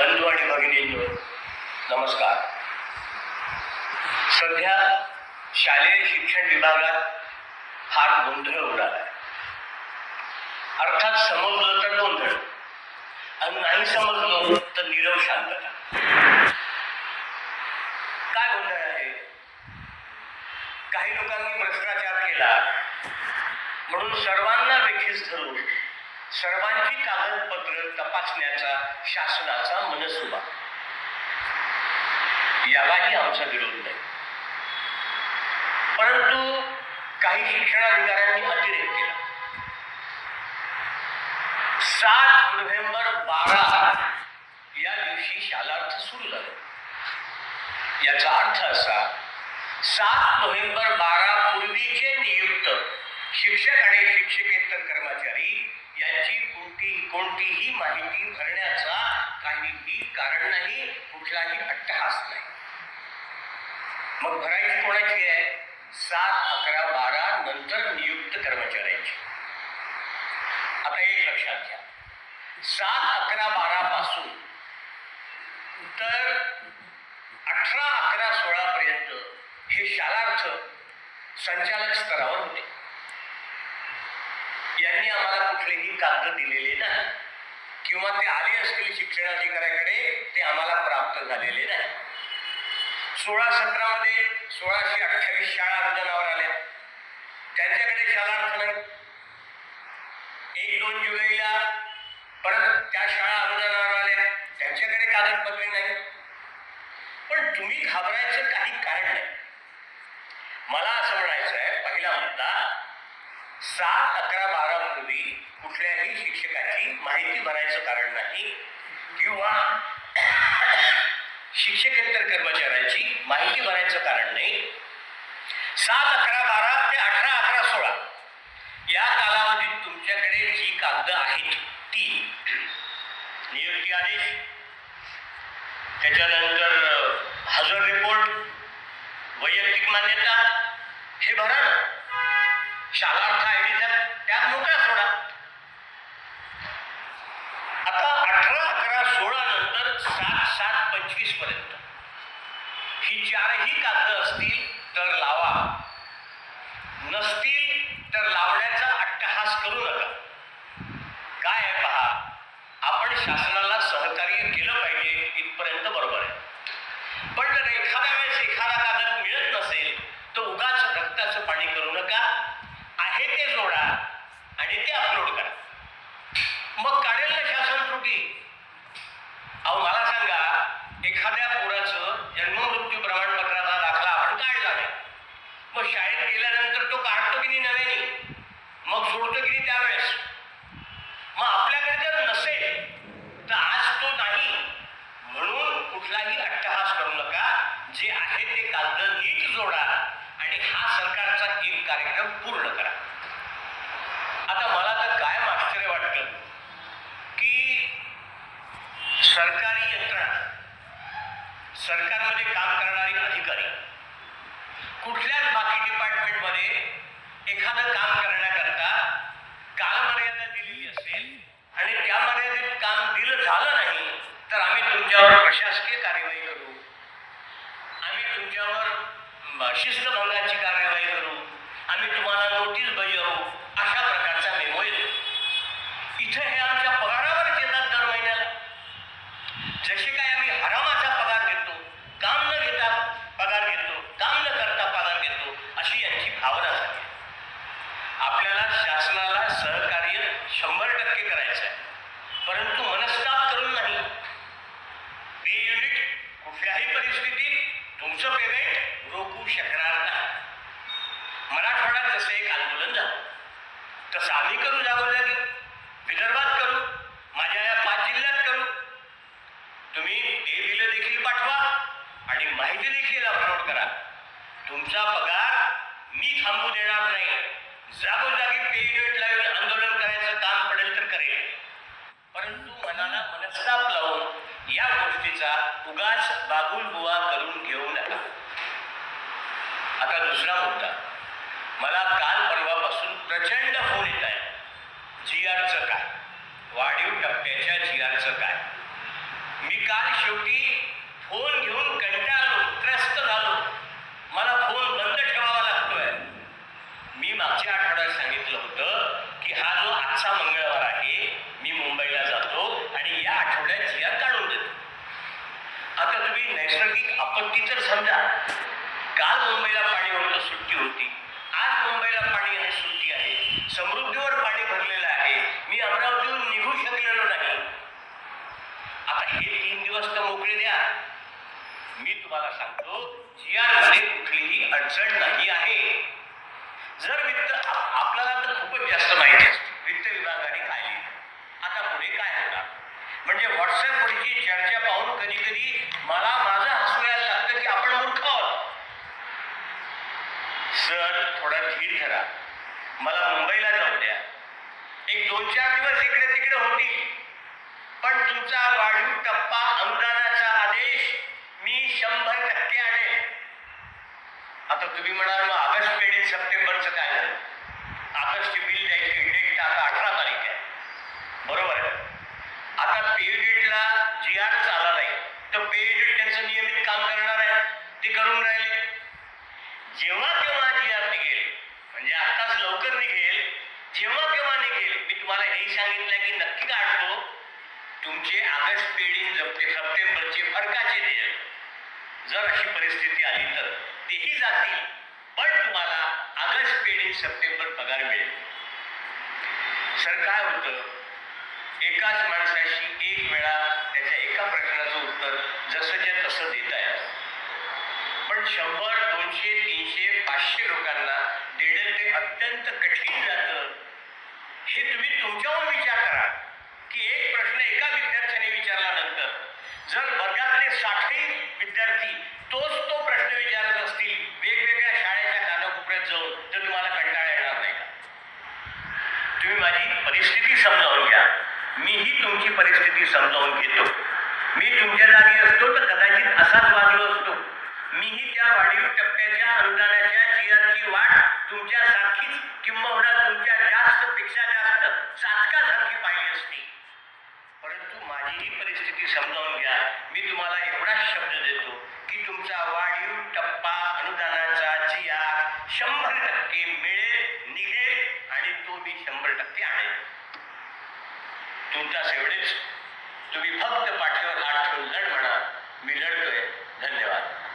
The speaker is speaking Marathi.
बंधू आणि भगिनींनो नमस्कार. सध्या शालेय शिक्षण विभागात फार गोंधळ उडाला अर्थात समजलं तर गोंधळ आणि नाही समजलं तर निरव शांतता. काय गोंधळ आहे? काही लोकांनी भ्रष्टाचार केला म्हणून सर्वांना वेखीस धरून सर्वांची कागदपत्र तपासण्याचा शासनाचा मनसुबा. यालाही आमचा विरोध नाही. परंतु काही शिक्षणाधिकाऱ्यांनी अतिरेक केला. सात नोव्हेंबर बारा या दिवशी शालार्थ सुरू झाले. याचा अर्थ असा सात नोव्हेंबर बारा पूर्वीचे नियुक्त शिक्षक आणि शिक्षकेतर कर्मचारी यांची कोणती कोणतीही माहिती भरण्याचा काहीही कारण नाही कुठलाही अट्टहास नाही. मग भरायची कोणाची आहे? सात अकरा बारा नंतर नियुक्त कर्मचाऱ्यांची. आता एक लक्षात घ्या. सात अकरा बारा पासून तर अठरा अकरा सोळा पर्यंत हे शालार्थ संचालक स्तरावर होते. यांनी आम्हाला कुठलेही कागद दिलेले नाही. किंवा ते आले असतील शिक्षणाधिकाऱ्याकडे ते आम्हाला प्राप्त झालेले नाही. सोळा सतरामध्ये सोळाशे अठ्ठावीस शाळा अनुदानावर आल्या. त्यांच्याकडे शालार्थ नाही एक दोन जुलैला परत त्या शाळा अनुदानावर आल्या. त्यांच्याकडे कागदपत्रे नाही. पण तुम्ही घाबरायचं काही कारण नाही. मला असं म्हणायचं आहे पहिला मुद्दा सात अकरा बारापूर्वी कुठल्याही शिक्षकाची माहिती भरायचं कारण नाही किंवा शिक्षकेतर कर्मचाऱ्यांची माहिती भरायचं कारण नाही. सात अकरा बारा ते अठरा अकरा सोळा या कालावधीत तुमच्याकडे जी कागद आहेत ती नियुक्ती आदेश त्याच्यानंतर हजर रिपोर्ट वैयक्तिक मान्यता हे भरा शालार्थ आय डी त्यात त्यात मोकळा सोडा. आता अठरा अकरा सोळा नंतर सात सात पंचवीसपर्यंत. ही चारही कागद असतील तर लावा. नसतील तर लावण्याचा अट्टहास करू नका. काय आहे पहा? आपण शासना सहकार्य केलं पाहिजे इथपर्यंत बरोबर आहे पण जर एखाद्या वेळेस एखादा कागद मिळत नसेल तर उगाच रक्ताचं पाणी करू नका आहे ते जोडा आणि ते अपलोड करा मग काढेल ना शासन त्रुटी अहो मला सांगा एखाद्या पोराचं जन्ममृत्यू प्रमाणपत्राचा दाखला आपण काढला नाही मग शाळेत गेल्यानंतर तो काढतो की नाही नव्याने मग सोडतो की नाही त्यावेळेस मग आपल्याकडे जर नसेल तर आज तो नाही म्हणून कुठलाही अट्टहास करू नका जे आहे ते कागद नीट जोडा आणि हा सरकारचा एक कार्यक्रम पूर्ण करा आता मला तर काय आश्चर्य वाटतं की सरकारी यंत्रणा सरकारमध्ये काम करणारे अधिकारी कुठल्याच बाकी डिपार्टमेंटमध्ये एखादं काम करण्याकरता कालमर्यादा दिलेली असेल आणि त्या मर्यादेत काम दिलं झालं नाही तर आम्ही तुमच्यावर प्रशासकीय कार्यवाही करू आम्ही तुमच्यावर म, शिस्तभंगाची कार्यवाही करू आम्ही तुम्हाला नोटीस बजावू अशा प्रकारचा मेमो येतो इथं हे आमच्या पगारावरच येतात दर महिन्याला जसे काय आम्ही हरामाचा पगार घेतो काम न घेता पगार घेतो काम न करता पगार घेतो अशी यांची भावना झाली आपल्याला शासनाला सहकार्य शंभर टक्के करायचं आहे परंतु मनस्ताप करून नाही. पे युनिट कुठल्याही परिस्थितीत तुमचं पेमेंट रोखू शकणार नाही. मराठवाड्यात जसं एक आंदोलन झालं तसं आम्ही करू जागोजागी विदर्भात करू माझ्या या पाच जिल्ह्यात करू. तुम्ही ते बिलं देखील पाठवा आणि माहिती देखील अपलोड करा. तुमचा पगार मी थांबू देणार नाही. जागोजागी पे लावून आंदोलन करायचं काम पडेल तर करेल. परंतु मनाला मनस्ताप लावून या गोष्टीचा उगाच बाबुल बुवा करून घेऊ नका. आता दुसरा मुद्दा. मला काल परवापासून प्रचंड फोन येत आहे जी आरचं काय वाढीव टप्प्याच्या जी आरचं काय मी काल शेवटी फोन घेऊन कंटाळलो त्रस्त झालो मला फोन बंद ठेवावा लागतोय मी मागच्या आठवड्यात सांगितलं होतं की हा जो आजचा मंगळवार आहे मी मुंबईला जातो आणि या आठवड्यात जिया काढून देतो. आता तुम्ही नैसर्गिक आपत्ती तर समजा. काल मुंबईला पाणी होतं सुट्टी होती. आज मुंबईला पाणी आहे सुट्टी आहे. समृद्धीवर पाणी भरलेलं आहे. मी अमरावतीहून निघू शकलेलो नाही. आता हे तीन दिवस तर मोकळे द्या. मी तुम्हाला सांगतो जिआरमध्ये कुठलीही अडचण नाही आहे. जर मी आपल्याला तर खूपच जास्त माहिती असते. वित्त विभागाने काय लिहिलं आता पुढे काय होणार? म्हणजे व्हॉट्सअपवरची चर्चा पाहून कधी कधी मला माझं हसू यायला लागतं की आपण मूर्ख आहोत. सर थोडा धीर धरा. मला मुंबईला जाऊ द्या. एक दोन चार दिवस इकडे तिकडे होती. पण तुमचा वाढीव टप्पा अनुदानाचा आदेश मी शंभर टक्के आणेल. आता तुम्ही म्हणाल मग ऑगस्ट पेढी सप्टेंबर काय झालं ऑगस्टची बिल द्यायची डेट आता अठरा तारीख आहे बरोबर आहे आता पे डेटला जी आरच आला नाही तर पे डेट त्यांचं नियमित काम करणार आहे ते करून राहिले जेव्हा केव्हा जी आर निघेल म्हणजे आताच लवकर निघेल जेव्हा केव्हा निघेल मी तुम्हाला हेही सांगितलं की नक्की काढतो. तुमचे ऑगस्ट पेढी जपते सप्टेंबरचे फरकाचे देय जर अशी परिस्थिती आली तर तेही जातील पण तुम्हाला ऑगस्ट पेढी सप्टेंबर पगार मिळेल. सर काय होतं? एकाच माणसाशी एक वेळा त्याच्या एका प्रश्नाचं उत्तर जसंच्या तसं देता आहे पण शंभर दोनशे तीनशे पाचशे लोकांना देणं ते अत्यंत कठीण जातं हे तुम्ही तुमच्यावर विचार करा की एक प्रश्न एका विद्यार्थ्याने विचारल्यानंतर जर वर्गातले साठही विद्यार्थी तोच तो प्रश्न विचारत असतील वेगवेगळ्या शाळेच्या कानाकोपऱ्यात जाऊन तर तुम्हाला कंटाळा येणार नाही का तुम्ही माझी परिस्थिती समजावून घ्या. मीही तुमची परिस्थिती समजावून घेतो. मी तुमच्या जागी असतो तर कदाचित असाच वागलो असतो. मीही त्या वाढीव टप्प्याच्या अनुदानाच्या जीआरची वाट तुमच्यासारखीच किंबहुना तुमच्या जास्त पेक्षा जास्त चातकासारखी पाहिली असती. परंतु माझीही परिस्थिती समजावून घ्या. मी तुम्हाला एवढाच शब्द देतो की तुमचा वाढीव टप्पा अनुदानाचा जी शंभर टक्के मिळेल निघेल तो मी शंभर टक्के आहे तुमच्या एवढेच. तुम्ही फक्त पाठीवर हात ठेवून लढ म्हणा. मी लढतोय. धन्यवाद.